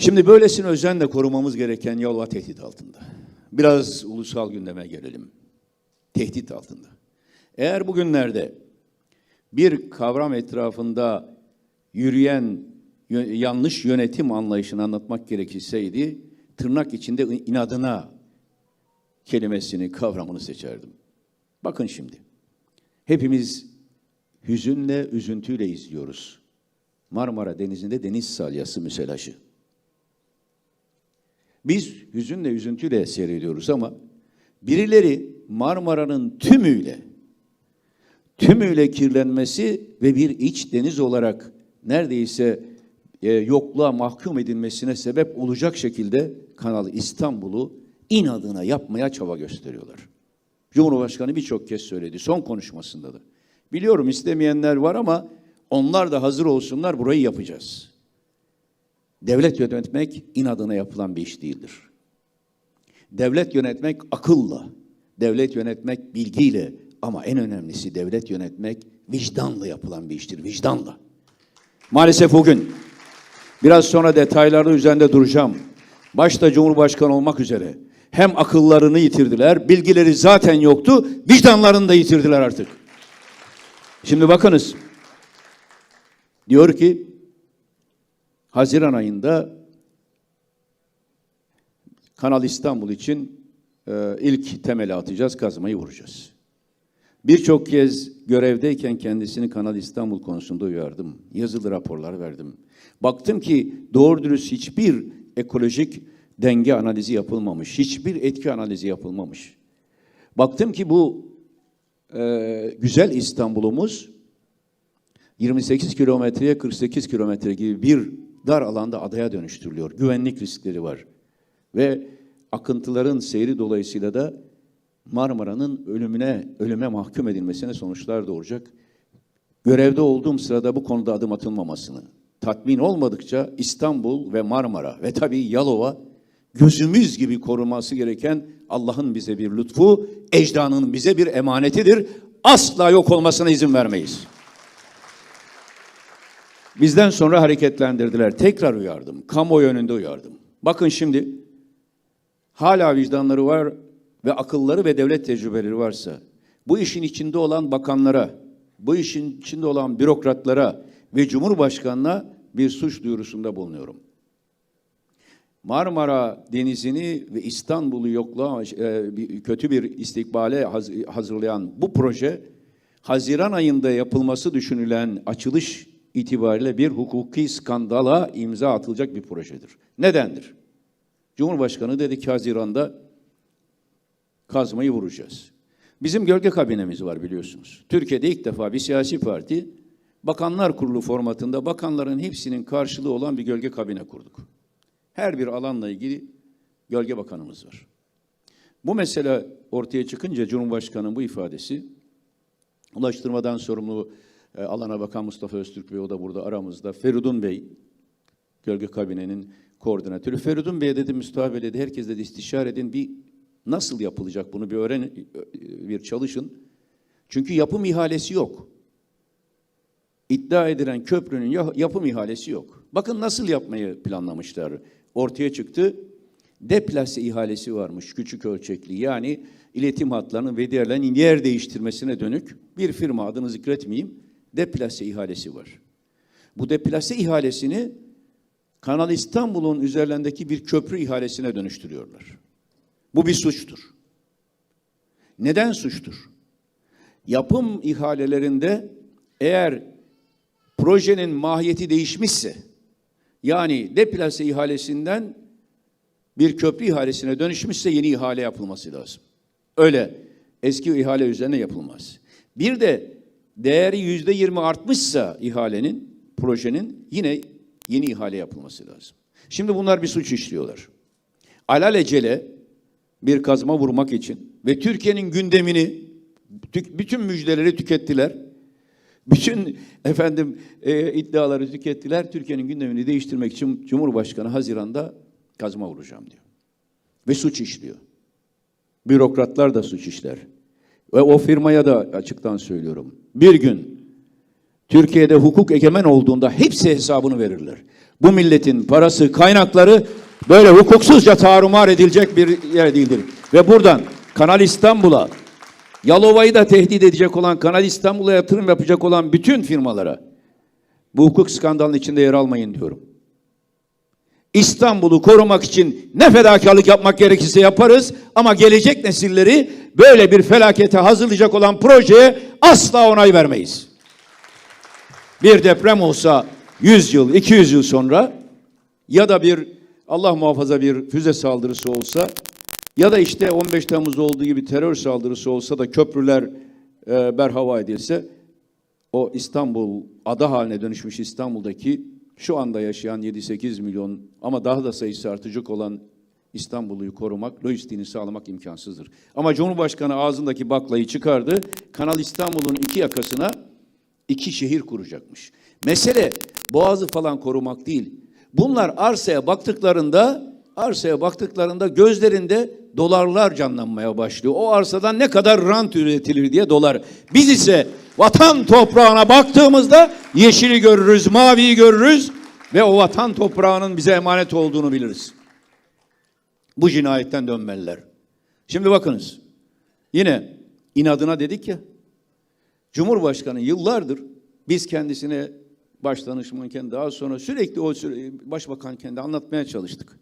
Şimdi böylesine özenle korumamız gereken Yalova tehdit altında. Biraz ulusal gündeme gelelim. Tehdit altında. Eğer bugünlerde bir kavram etrafında yürüyen yanlış yönetim anlayışını anlatmak gerekilseydi, tırnak içinde inadına kelimesini, kavramını seçerdim. Bakın şimdi, hepimiz hüzünle, üzüntüyle izliyoruz. Marmara Denizi'nde deniz salyası müselaşı. Biz hüzünle, üzüntüyle seyrediyoruz ama birileri Marmara'nın tümüyle, tümüyle kirlenmesi ve bir iç deniz olarak neredeyse e, yokluğa mahkum edilmesine sebep olacak şekilde Kanal İstanbul'u inadına yapmaya çaba gösteriyorlar. Cumhurbaşkanı birçok kez söyledi, son konuşmasında da. Biliyorum istemeyenler var ama onlar da hazır olsunlar, burayı yapacağız. Devlet yönetmek inadına yapılan bir iş değildir. Devlet yönetmek akılla, devlet yönetmek bilgiyle ama en önemlisi devlet yönetmek vicdanla yapılan bir iştir, vicdanla. Maalesef bugün biraz sonra detaylarda üzerinde duracağım. Başta Cumhurbaşkanı olmak üzere hem akıllarını yitirdiler, bilgileri zaten yoktu, vicdanlarını da yitirdiler artık. Şimdi bakınız. Diyor ki Haziran ayında Kanal İstanbul için e, ilk temeli atacağız, kazmayı vuracağız. Birçok kez görevdeyken kendisini Kanal İstanbul konusunda uyardım. Yazılı raporlar verdim. Baktım ki doğru dürüst hiçbir ekolojik denge analizi yapılmamış. Hiçbir etki analizi yapılmamış. Baktım ki bu e, güzel İstanbul'umuz 28 kilometreye 48 kilometre gibi bir dar alanda adaya dönüştürülüyor. Güvenlik riskleri var. Ve akıntıların seyri dolayısıyla da Marmara'nın ölümüne, ölüme mahkum edilmesine sonuçlar doğuracak. Görevde olduğum sırada bu konuda adım atılmamasını, tatmin olmadıkça İstanbul ve Marmara ve tabii Yalova gözümüz gibi korunması gereken Allah'ın bize bir lütfu, ecdanın bize bir emanetidir. Asla yok olmasına izin vermeyiz. Bizden sonra hareketlendirdiler. Tekrar uyardım. Kamuoyu önünde uyardım. Bakın şimdi hala vicdanları var ve akılları ve devlet tecrübeleri varsa bu işin içinde olan bakanlara, bu işin içinde olan bürokratlara ve Cumhurbaşkanına bir suç duyurusunda bulunuyorum. Marmara Denizi'ni ve İstanbul'u yokla e, kötü bir istikbale haz- hazırlayan bu proje Haziran ayında yapılması düşünülen açılış itibariyle bir hukuki skandala imza atılacak bir projedir. Nedendir? Cumhurbaşkanı dedi ki Haziran'da kazmayı vuracağız. Bizim gölge kabinemiz var biliyorsunuz. Türkiye'de ilk defa bir siyasi parti bakanlar kurulu formatında bakanların hepsinin karşılığı olan bir gölge kabine kurduk. Her bir alanla ilgili gölge bakanımız var. Bu mesele ortaya çıkınca Cumhurbaşkanı'nın bu ifadesi Ulaştırmadan sorumlu e, alana bakan Mustafa Öztürk Bey o da burada aramızda. Feridun Bey gölge kabinenin koordinatörü. Feridun Bey'e dedi Mustafa Bey dedi herkes dedi istişare edin bir nasıl yapılacak bunu bir öğren bir çalışın. Çünkü yapım ihalesi yok. İddia edilen köprünün ya- yapım ihalesi yok. Bakın nasıl yapmayı planlamışlar. Ortaya çıktı. Deplase ihalesi varmış küçük ölçekli. Yani iletim hatlarının ve diğerlerinin yer değiştirmesine dönük bir firma adını zikretmeyeyim. Deplase ihalesi var. Bu deplase ihalesini Kanal İstanbul'un üzerlerindeki bir köprü ihalesine dönüştürüyorlar. Bu bir suçtur. Neden suçtur? Yapım ihalelerinde eğer projenin mahiyeti değişmişse, yani deplase ihalesinden bir köprü ihalesine dönüşmüşse yeni ihale yapılması lazım. Öyle eski ihale üzerine yapılmaz. Bir de değeri yüzde yirmi artmışsa ihalenin, projenin yine yeni ihale yapılması lazım. Şimdi bunlar bir suç işliyorlar. Alelacele bir kazma vurmak için ve Türkiye'nin gündemini, bütün müjdeleri tükettiler. Bütün efendim e, iddiaları tükettiler. Türkiye'nin gündemini değiştirmek için Cumhurbaşkanı Haziran'da kazma vuracağım diyor. Ve suç işliyor. Bürokratlar da suç işler. Ve o firmaya da açıktan söylüyorum. Bir gün Türkiye'de hukuk egemen olduğunda hepsi hesabını verirler. Bu milletin parası, kaynakları böyle hukuksuzca tarumar edilecek bir yer değildir. Ve buradan Kanal İstanbul'a, Yalova'yı da tehdit edecek olan, Kanal İstanbul'a yatırım yapacak olan bütün firmalara bu hukuk skandalının içinde yer almayın diyorum. İstanbul'u korumak için ne fedakarlık yapmak gerekirse yaparız ama gelecek nesilleri böyle bir felakete hazırlayacak olan projeye asla onay vermeyiz. Bir deprem olsa 100 yıl, 200 yıl sonra ya da bir Allah muhafaza bir füze saldırısı olsa ya da işte 15 Temmuz'da olduğu gibi terör saldırısı olsa da köprüler e, berhava edilse o İstanbul ada haline dönüşmüş İstanbul'daki şu anda yaşayan 7-8 milyon ama daha da sayısı artacak olan İstanbul'u korumak, lojistiğini sağlamak imkansızdır. Ama Cumhurbaşkanı ağzındaki baklayı çıkardı. Kanal İstanbul'un iki yakasına iki şehir kuracakmış. Mesele boğazı falan korumak değil. Bunlar arsaya baktıklarında arsaya baktıklarında gözlerinde dolarlar canlanmaya başlıyor. O arsadan ne kadar rant üretilir diye dolar. Biz ise vatan toprağına baktığımızda yeşili görürüz, maviyi görürüz ve o vatan toprağının bize emanet olduğunu biliriz. Bu cinayetten dönmeliler. Şimdi bakınız. Yine inadına dedik ya. Cumhurbaşkanı yıllardır biz kendisine başdanışmanken daha sonra sürekli o süre, başbakanken de anlatmaya çalıştık.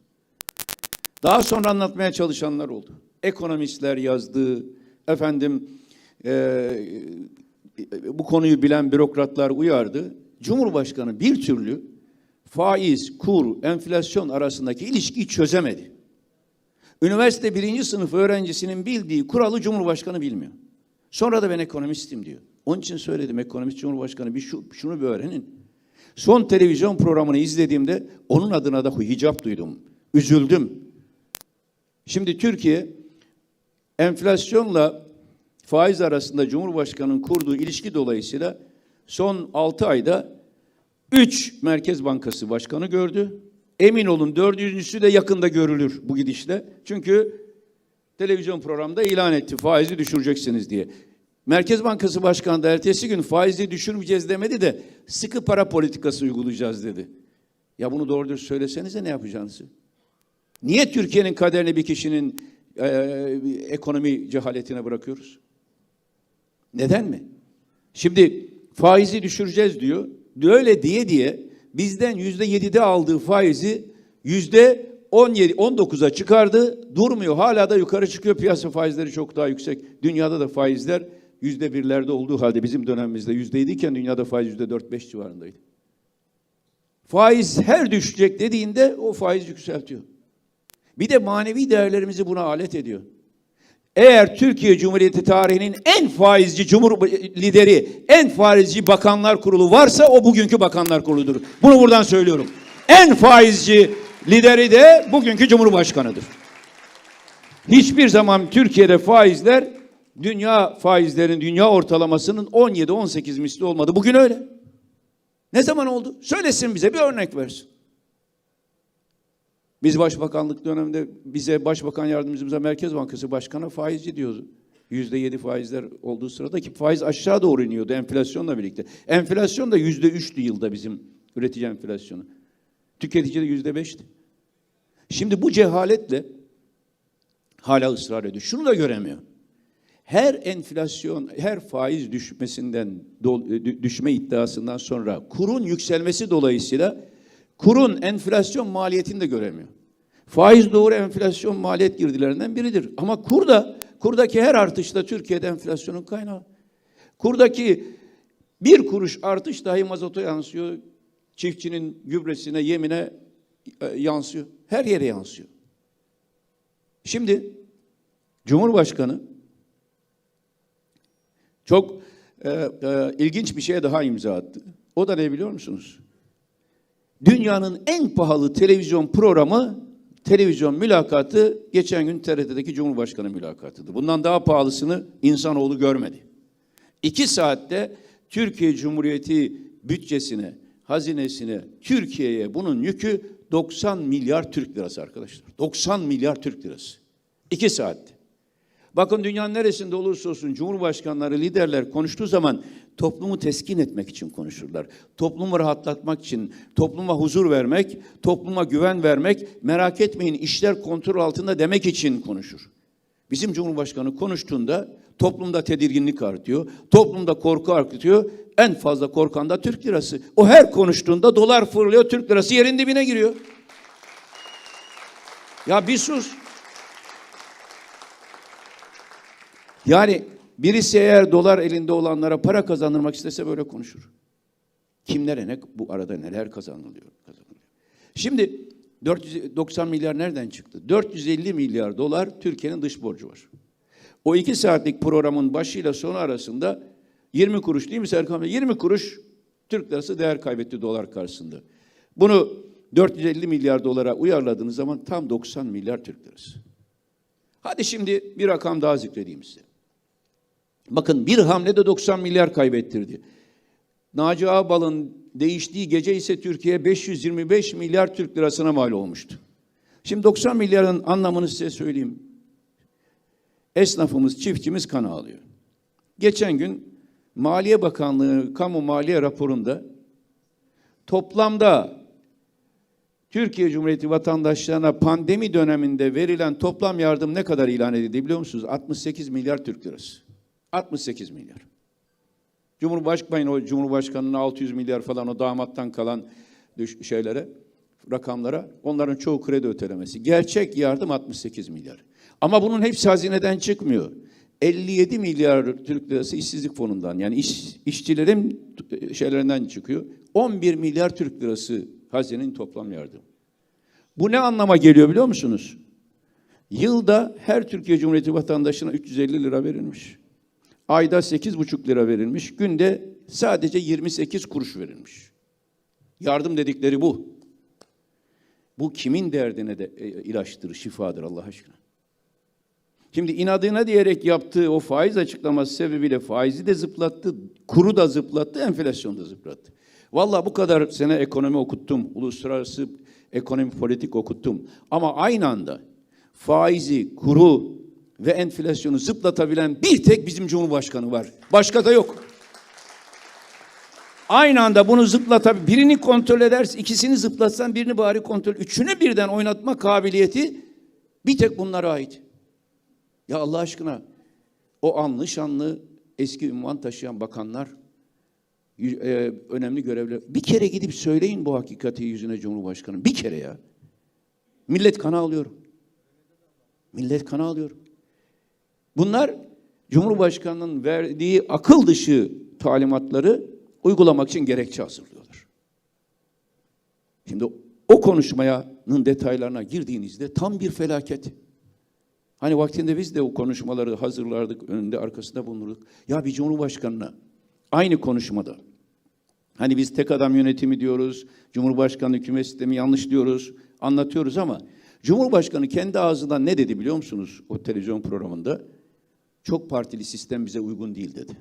Daha sonra anlatmaya çalışanlar oldu. Ekonomistler yazdı, efendim e, bu konuyu bilen bürokratlar uyardı. Cumhurbaşkanı bir türlü faiz, kur, enflasyon arasındaki ilişkiyi çözemedi. Üniversite birinci sınıf öğrencisinin bildiği kuralı Cumhurbaşkanı bilmiyor. Sonra da ben ekonomistim diyor. Onun için söyledim ekonomist Cumhurbaşkanı bir şu, şunu bir öğrenin. Son televizyon programını izlediğimde onun adına da hicap duydum. Üzüldüm. Şimdi Türkiye enflasyonla faiz arasında Cumhurbaşkanı'nın kurduğu ilişki dolayısıyla son 6 ayda 3 Merkez Bankası Başkanı gördü. Emin olun dördüncüsü de yakında görülür bu gidişle. Çünkü televizyon programda ilan etti faizi düşüreceksiniz diye. Merkez Bankası Başkanı da ertesi gün faizi düşürmeyeceğiz demedi de sıkı para politikası uygulayacağız dedi. Ya bunu doğru dürüst söylesenize ne yapacağınızı? Niye Türkiye'nin kaderini bir kişinin e, ekonomi cehaletine bırakıyoruz? Neden mi? Şimdi faizi düşüreceğiz diyor. Öyle diye diye bizden yüzde yedide aldığı faizi yüzde 17, 19'a çıkardı. Durmuyor. Hala da yukarı çıkıyor. Piyasa faizleri çok daha yüksek. Dünyada da faizler yüzde birlerde olduğu halde bizim dönemimizde yüzde yediyken dünyada faiz yüzde dört beş civarındaydı. Faiz her düşecek dediğinde o faiz yükseltiyor. Bir de manevi değerlerimizi buna alet ediyor. Eğer Türkiye Cumhuriyeti tarihinin en faizci cumhur lideri, en faizci bakanlar kurulu varsa o bugünkü bakanlar kuruludur. Bunu buradan söylüyorum. En faizci lideri de bugünkü cumhurbaşkanıdır. Hiçbir zaman Türkiye'de faizler dünya faizlerin dünya ortalamasının 17-18 misli olmadı. Bugün öyle. Ne zaman oldu? Söylesin bize bir örnek versin. Biz başbakanlık döneminde bize başbakan yardımcımıza Merkez Bankası Başkanı faizci diyordu. Yüzde yedi faizler olduğu sırada ki faiz aşağı doğru iniyordu enflasyonla birlikte. Enflasyon da yüzde üçtü yılda bizim üretici enflasyonu. Tüketici de yüzde beşti. Şimdi bu cehaletle hala ısrar ediyor. Şunu da göremiyor. Her enflasyon, her faiz düşmesinden, düşme iddiasından sonra kurun yükselmesi dolayısıyla kurun enflasyon maliyetini de göremiyor. Faiz doğru enflasyon maliyet girdilerinden biridir. Ama kur da, kurdaki her artışta Türkiye'de enflasyonun kaynağı. Kurdaki bir kuruş artış dahi mazota yansıyor. Çiftçinin gübresine, yemine e, yansıyor. Her yere yansıyor. Şimdi Cumhurbaşkanı çok e, e, ilginç bir şeye daha imza attı. O da ne biliyor musunuz? Dünyanın en pahalı televizyon programı, televizyon mülakatı geçen gün TRT'deki Cumhurbaşkanı mülakatıdır. Bundan daha pahalısını insanoğlu görmedi. İki saatte Türkiye Cumhuriyeti bütçesine, hazinesine, Türkiye'ye bunun yükü 90 milyar Türk lirası arkadaşlar. 90 milyar Türk lirası. İki saatte. Bakın dünyanın neresinde olursa olsun cumhurbaşkanları, liderler konuştuğu zaman toplumu teskin etmek için konuşurlar. Toplumu rahatlatmak için, topluma huzur vermek, topluma güven vermek, merak etmeyin işler kontrol altında demek için konuşur. Bizim Cumhurbaşkanı konuştuğunda toplumda tedirginlik artıyor, toplumda korku artıyor. En fazla korkan da Türk lirası. O her konuştuğunda dolar fırlıyor, Türk lirası yerin dibine giriyor. Ya bir sus. Yani birisi eğer dolar elinde olanlara para kazandırmak istese böyle konuşur. Kimlere ne bu arada neler kazanılıyor? kazanılıyor. Şimdi 490 milyar nereden çıktı? 450 milyar dolar Türkiye'nin dış borcu var. O iki saatlik programın başıyla sonu arasında 20 kuruş değil mi Serkan Bey? 20 kuruş Türk lirası değer kaybetti dolar karşısında. Bunu 450 milyar dolara uyarladığınız zaman tam 90 milyar Türk lirası. Hadi şimdi bir rakam daha zikredeyim size. Bakın bir hamlede 90 milyar kaybettirdi. Naci Ağbal'ın değiştiği gece ise Türkiye 525 milyar Türk lirasına mal olmuştu. Şimdi 90 milyarın anlamını size söyleyeyim. Esnafımız, çiftçimiz kan ağlıyor. Geçen gün Maliye Bakanlığı kamu maliye raporunda toplamda Türkiye Cumhuriyeti vatandaşlarına pandemi döneminde verilen toplam yardım ne kadar ilan edildi biliyor musunuz? 68 milyar Türk lirası. 68 milyar. Cumhurbaşkanı o Cumhurbaşkanının 600 milyar falan o damattan kalan şeylere, rakamlara onların çoğu kredi ötelemesi. Gerçek yardım 68 milyar. Ama bunun hepsi hazineden çıkmıyor. 57 milyar Türk lirası işsizlik fonundan yani iş, işçilerin şeylerinden çıkıyor. 11 milyar Türk lirası hazinenin toplam yardım. Bu ne anlama geliyor biliyor musunuz? Yılda her Türkiye Cumhuriyeti vatandaşına 350 lira verilmiş. Ayda 8,5 lira verilmiş. Günde sadece 28 kuruş verilmiş. Yardım dedikleri bu. Bu kimin derdine de e, ilaçtır, şifadır Allah aşkına. Şimdi inadına diyerek yaptığı o faiz açıklaması sebebiyle faizi de zıplattı, kuru da zıplattı, enflasyonu da zıplattı. Vallahi bu kadar sene ekonomi okuttum, uluslararası ekonomi politik okuttum. Ama aynı anda faizi, kuru ve enflasyonu zıplatabilen bir tek bizim Cumhurbaşkanı var. Başka da yok. Aynı anda bunu zıplatabil, birini kontrol edersin, ikisini zıplatsan birini bari kontrol, üçünü birden oynatma kabiliyeti bir tek bunlara ait. Ya Allah aşkına o anlı şanlı eski ünvan taşıyan bakanlar, e, önemli görevler. Bir kere gidip söyleyin bu hakikati yüzüne Cumhurbaşkanı. Bir kere ya. Millet kana alıyor. Millet kana alıyor. Bunlar Cumhurbaşkanının verdiği akıl dışı talimatları uygulamak için gerekçe hazırlıyorlar. Şimdi o konuşmanın detaylarına girdiğinizde tam bir felaket. Hani vaktinde biz de o konuşmaları hazırlardık, önünde arkasında bulunurduk. Ya bir cumhurbaşkanına aynı konuşmada hani biz tek adam yönetimi diyoruz, cumhurbaşkanı hükümet sistemi yanlış diyoruz, anlatıyoruz ama Cumhurbaşkanı kendi ağzından ne dedi biliyor musunuz o televizyon programında? Çok partili sistem bize uygun değil dedi.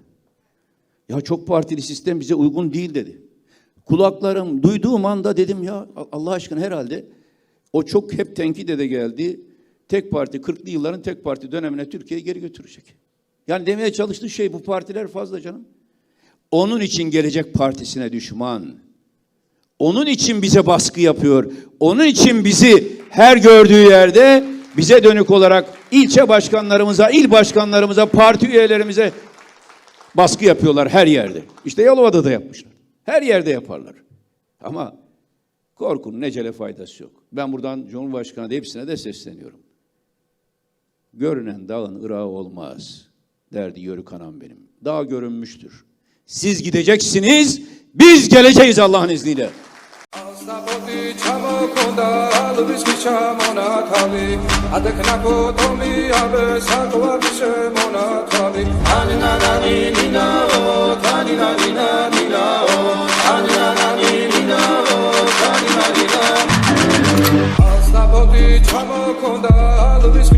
Ya çok partili sistem bize uygun değil dedi. Kulaklarım duyduğum anda dedim ya Allah aşkına herhalde o çok hep tenkide de geldi. Tek parti 40'lı yılların tek parti dönemine Türkiye'yi geri götürecek. Yani demeye çalıştığı şey bu partiler fazla canım. Onun için gelecek partisine düşman. Onun için bize baskı yapıyor. Onun için bizi her gördüğü yerde bize dönük olarak ilçe başkanlarımıza, il başkanlarımıza, parti üyelerimize baskı yapıyorlar her yerde. İşte Yalova'da da yapmışlar. Her yerde yaparlar. Ama korkunun necele faydası yok. Ben buradan Cumhurbaşkanı hepsine de sesleniyorum. Görünen dağın ırağı olmaz derdi yörük anam benim. Dağ görünmüştür. Siz gideceksiniz, biz geleceğiz Allah'ın izniyle. საბოდი ჩამოქონდა ალვის ჩამონათალი ადეკნაკო ტომი აბე საყვარი შემონათალი ანანანი ნინაო თანინანი ნინაო ანანანი ნინაო თანინანი საბოდი ჩამოქონდა ალვის